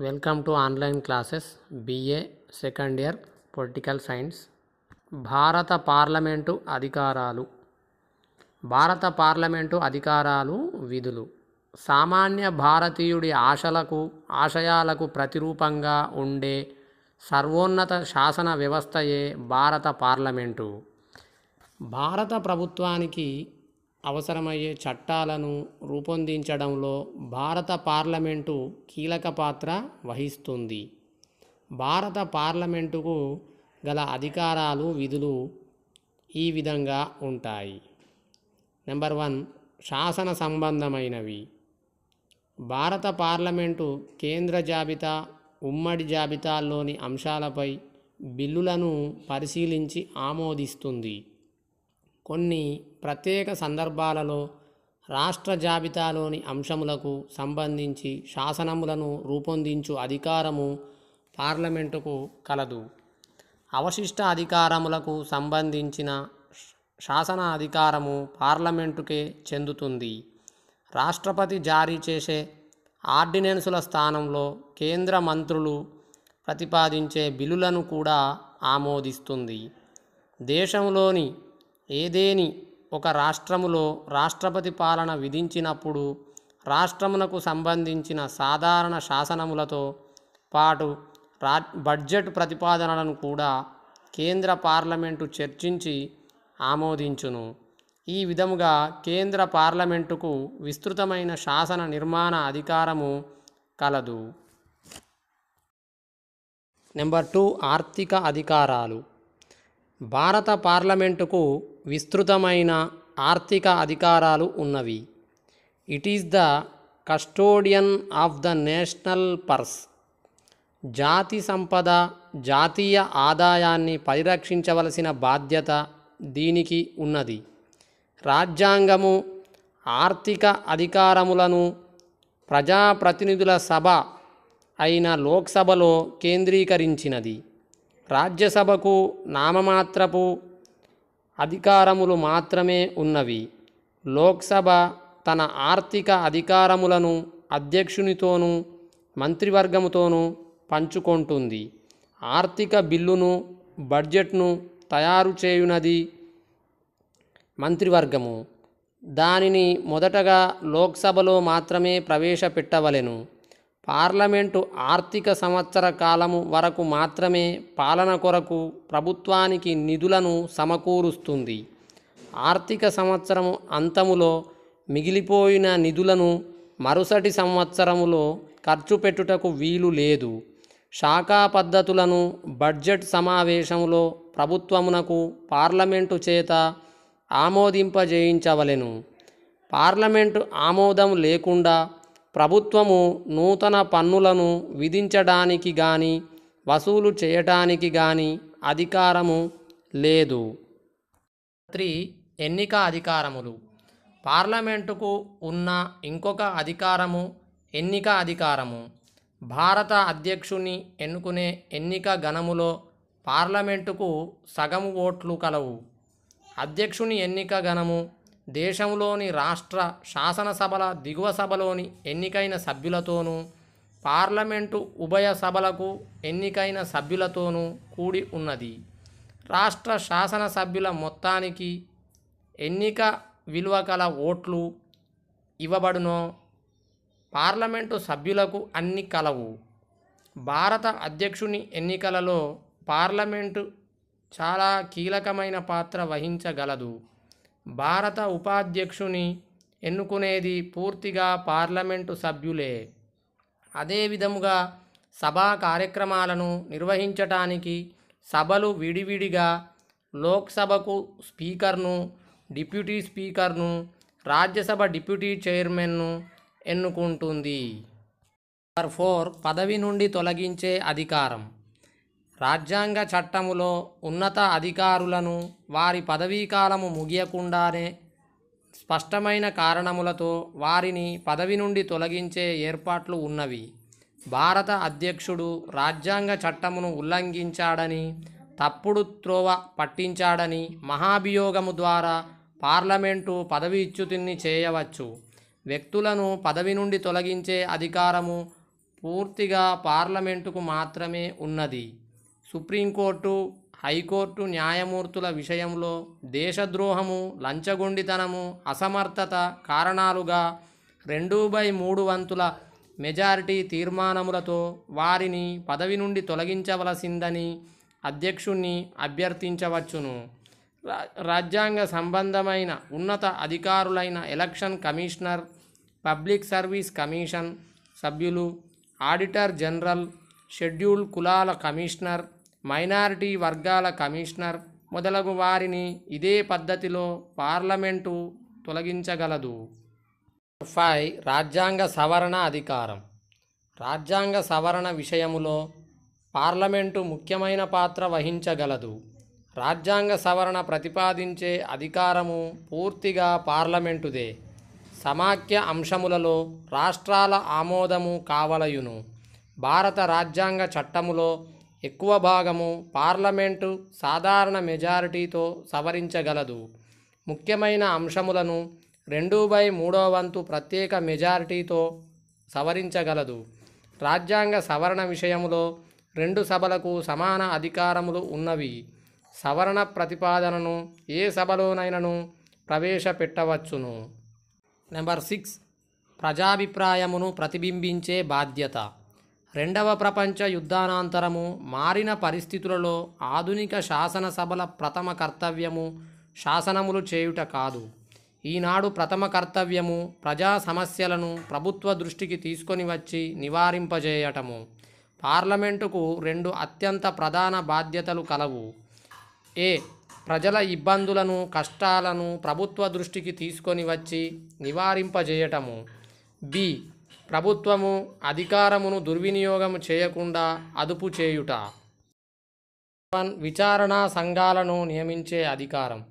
Welcome to online classes B A second year political science భారత parliament అధికారాలు భారత parliament అధికారాలు విధులు సామాన్య భారతీయుడి ఆశలకు ఆశయాలకు ప్రతిరూపంగా ఉండే సర్వోన్నత శాసన వ్యవస్థయే భారత పార్లమెంటు భారత ప్రభుత్వానికి అవసరమయ్యే చట్టాలను రూపొందించడంలో భారత పార్లమెంటు కీలక పాత్ర వహిస్తుంది. భారత పార్లమెంటుకు గల అధికారాలు విధులు ఈ విధంగా ఉంటాయి. నెంబర్ వన్ శాసన సంబంధమైనవి. భారత పార్లమెంటు కేంద్ర జాబితా ఉమ్మడి జాబితాల్లోని అంశాలపై బిల్లులను పరిశీలించి ఆమోదిస్తుంది. కొన్ని ప్రత్యేక సందర్భాలలో రాష్ట్ర జాబితాలోని అంశములకు సంబంధించి శాసనములను రూపొందించు అధికారము పార్లమెంటుకు కలదు. అవశిష్ట అధికారములకు సంబంధించిన శాసన అధికారము పార్లమెంటుకే చెందుతుంది. రాష్ట్రపతి జారీ చేసే ఆర్డినెన్సుల స్థానంలో కేంద్ర మంత్రులు ప్రతిపాదించే బిల్లులను కూడా ఆమోదిస్తుంది. దేశంలోని ఏదేని ఒక రాష్ట్రములో రాష్ట్రపతి పాలన విధించినప్పుడు రాష్ట్రమునకు సంబంధించిన సాధారణ శాసనములతో పాటు రా బడ్జెట్ ప్రతిపాదనలను కూడా కేంద్ర పార్లమెంటు చర్చించి ఆమోదించును. ఈ విధముగా కేంద్ర పార్లమెంటుకు విస్తృతమైన శాసన నిర్మాణ అధికారము కలదు. నెంబర్ టూ ఆర్థిక అధికారాలు. భారత పార్లమెంటుకు విస్తృతమైన ఆర్థిక అధికారాలు ఉన్నవి. It is the custodian of the national purse జాతి సంపద జాతీయ ఆదాయాన్ని పరిరక్షించవలసిన బాధ్యత దీనికి ఉన్నది. రాజ్యాంగము ఆర్థిక అధికారములను ప్రజాప్రతినిధుల సభ అయిన లోక్సభలో కేంద్రీకరించినది. రాజ్యసభకు నామమాత్రపు అధికారములు మాత్రమే ఉన్నవి. లోక్సభ తన ఆర్థిక అధికారములను అధ్యక్షునితోనూ మంత్రివర్గముతోనూ పంచుకుంటుంది. ఆర్థిక బిల్లును బడ్జెట్ను తయారు చేయునది మంత్రివర్గము. దానిని మొదటగా లోక్సభలో మాత్రమే ప్రవేశపెట్టవలెను. పార్లమెంటు ఆర్థిక సంవత్సర కాలము వరకు మాత్రమే పాలన కొరకు ప్రభుత్వానికి నిధులను సమకూరుస్తుంది. ఆర్థిక సంవత్సరము అంతములో మిగిలిపోయిన నిధులను మరుసటి సంవత్సరములో ఖర్చు పెట్టుటకు వీలు లేదు. శాఖా పద్ధతులను బడ్జెట్ సమావేశంలో ప్రభుత్వమునకు పార్లమెంటు చేత ఆమోదింపజేయించవలెను. పార్లమెంటు ఆమోదం లేకుండా ప్రభుత్వము నూతన పన్నులను విధించడానికి గాని వసూలు చేయటానికి గాని అధికారము లేదు. త్రీ ఎన్నిక అధికారములు. పార్లమెంటుకు ఉన్న ఇంకొక అధికారము ఎన్నిక అధికారము. భారత అధ్యక్షుని ఎన్నుకునే ఎన్నిక గణములో పార్లమెంటుకు సగము ఓట్లు కలవు. అధ్యక్షుని ఎన్నిక గణము దేశంలోని రాష్ట్ర శాసనసభల దిగువ సభలోని ఎన్నికైన సభ్యులతోనూ పార్లమెంటు ఉభయ సభలకు ఎన్నికైన సభ్యులతోనూ కూడి ఉన్నది. రాష్ట్ర శాసనసభ్యుల మొత్తానికి ఎన్నిక విలువ కల ఓట్లు ఇవ్వబడునో పార్లమెంటు సభ్యులకు అన్ని కలవు. భారత అధ్యక్షుని ఎన్నికలలో పార్లమెంటు చాలా కీలకమైన పాత్ర వహించగలదు. భారత ఉపాధ్యక్షుని ఎన్నుకునేది పూర్తిగా పార్లమెంటు సభ్యులే. అదే విధముగా సభా కార్యక్రమాలను నిర్వహించటానికి సభలు విడివిడిగా లోక్సభకు స్పీకర్ను డిప్యూటీ స్పీకర్ను రాజ్యసభ డిప్యూటీ చైర్మన్ను ఎన్నుకుంటుంది. నెంబర్ ఫోర్ పదవి నుండి తొలగించే అధికారం. రాజ్యాంగ చట్టములో ఉన్నత అధికారులను వారి పదవీకాలము ముగియకుండానే స్పష్టమైన కారణములతో వారిని పదవి నుండి తొలగించే ఏర్పాట్లు ఉన్నవి. భారత అధ్యక్షుడు రాజ్యాంగ చట్టమును ఉల్లంఘించాడని తప్పుడు త్రోవ పట్టించాడని మహాభియోగము ద్వారా పార్లమెంటు పదవి ఇచ్యుతిని చేయవచ్చు. వ్యక్తులను పదవి నుండి తొలగించే అధికారము పూర్తిగా పార్లమెంటుకు మాత్రమే ఉన్నది. సుప్రీంకోర్టు హైకోర్టు న్యాయమూర్తుల విషయంలో దేశద్రోహము లంచగొండితనము అసమర్థత కారణాలుగా రెండు బై మూడు వంతుల మెజారిటీ తీర్మానములతో వారిని పదవి నుండి తొలగించవలసిందని అధ్యక్షుణ్ణి అభ్యర్థించవచ్చును. రా- రాజ్యాంగ సంబంధమైన ఉన్నత అధికారులైన election commissioner public service commission సభ్యులు ఆడిటర్ జనరల్ షెడ్యూల్ కులాల కమిషనర్ మైనారిటీ వర్గాల కమిషనర్ మొదలగు వారిని ఇదే పద్ధతిలో పార్లమెంటు తొలగించగలదు. ఫైవ్ రాజ్యాంగ సవరణ అధికారం. రాజ్యాంగ సవరణ విషయములో పార్లమెంటు ముఖ్యమైన పాత్ర వహించగలదు. రాజ్యాంగ సవరణ ప్రతిపాదించే అధికారము పూర్తిగా పార్లమెంటుదే. సమాఖ్య అంశములలో రాష్ట్రాల ఆమోదము కావలయును. భారత రాజ్యాంగ చట్టములో ఎక్కువ భాగము పార్లమెంటు సాధారణ మెజారిటీతో సవరించగలదు. ముఖ్యమైన అంశములను రెండు బై మూడో వంతు ప్రత్యేక మెజారిటీతో సవరించగలదు. రాజ్యాంగ సవరణ విషయములో రెండు సభలకు సమాన అధికారములు ఉన్నవి. సవరణ ప్రతిపాదనను ఏ సభలోనైనను ప్రవేశపెట్టవచ్చును. Number six. ప్రజాభిప్రాయమును ప్రతిబింబించే బాధ్యత. రెండవ ప్రపంచ యుద్ధానంతరము మారిన పరిస్థితులలో ఆధునిక శాసనసభల ప్రథమ కర్తవ్యము శాసనములు చేయుట కాదు. ఈనాడు ప్రథమ కర్తవ్యము ప్రజా సమస్యలను ప్రభుత్వ దృష్టికి తీసుకొని వచ్చి నివారింపజేయటము. పార్లమెంటుకు రెండు అత్యంత ప్రధాన బాధ్యతలు కలవు. ఏ. ప్రజల ఇబ్బందులను కష్టాలను ప్రభుత్వ దృష్టికి తీసుకొని వచ్చి నివారింపజేయటము. బి. ప్రభుత్వము అధికారమును దుర్వినియోగము చేయకుండా అదుపు చేయుట. వన్ విచారణా సంఘాలను నియమించే అధికారం.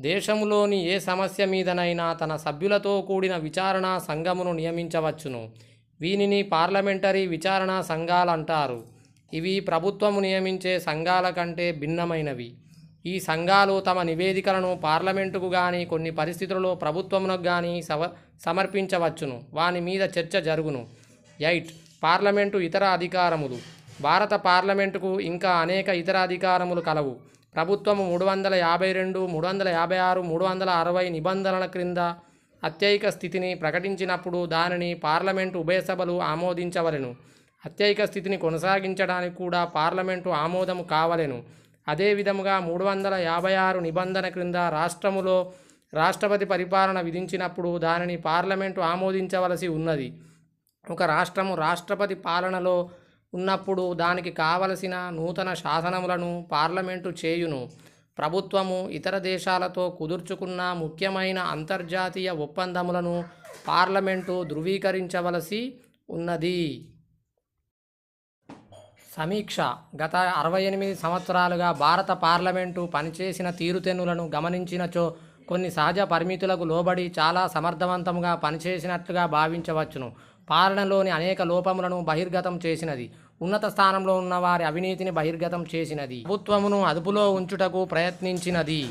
దేశంలోని ఏ సమస్య మీదనైనా తన సభ్యులతో కూడిన విచారణా సంఘమును నియమించవచ్చును. వీనిని పార్లమెంటరీ విచారణా సంఘాలంటారు. ఇవి ప్రభుత్వము నియమించే సంఘాల కంటే భిన్నమైనవి. ఈ సంఘాలు తమ నివేదికలను పార్లమెంటుకు కానీ కొన్ని పరిస్థితులలో ప్రభుత్వమునకు కానీ సవ సమర్పించవచ్చును. వాని మీద చర్చ జరుగును. ఎయిట్. పార్లమెంటు ఇతర అధికారములు. భారత పార్లమెంటుకు ఇంకా అనేక ఇతర అధికారములు కలవు. ప్రభుత్వము మూడు వందల యాభై రెండు మూడు వందల యాభై ఆరు మూడు వందల అరవై నిబంధనల క్రింద అత్యయిక స్థితిని ప్రకటించినప్పుడు దానిని పార్లమెంటు ఉభయ సభలు ఆమోదించవలెను. అత్యయిక స్థితిని కొనసాగించడానికి కూడా పార్లమెంటు ఆమోదము కావలెను. అదే విధముగా మూడు వందల యాభై ఆరు నిబంధన క్రింద రాష్ట్రములో రాష్ట్రపతి పరిపాలన విధించినప్పుడు దానిని పార్లమెంటు ఆమోదించవలసి ఉన్నది. ఒక రాష్ట్రము రాష్ట్రపతి పాలనలో ఉన్నప్పుడు దానికి కావలసిన నూతన శాసనములను పార్లమెంటు చేయును. ప్రభుత్వము ఇతర దేశాలతో కుదుర్చుకున్న ముఖ్యమైన అంతర్జాతీయ ఒప్పందములను పార్లమెంటు ధృవీకరించవలసి ఉన్నది. సమీక్ష. గత అరవై ఎనిమిది సంవత్సరాలుగా భారత పార్లమెంటు పనిచేసిన తీరుతెన్నులను గమనించినచో కొన్ని సహజ పరిమితులకు లోబడి చాలా సమర్థవంతంగా పనిచేసినట్లుగా భావించవచ్చును. పాలనలోని అనేక లోపములను బహిర్గతం చేసినది. ఉన్నత స్థానంలో ఉన్న వారి అవినీతిని బహిర్గతం చేసినది. ప్రభుత్వమును అదుపులో ఉంచుటకు ప్రయత్నించినది.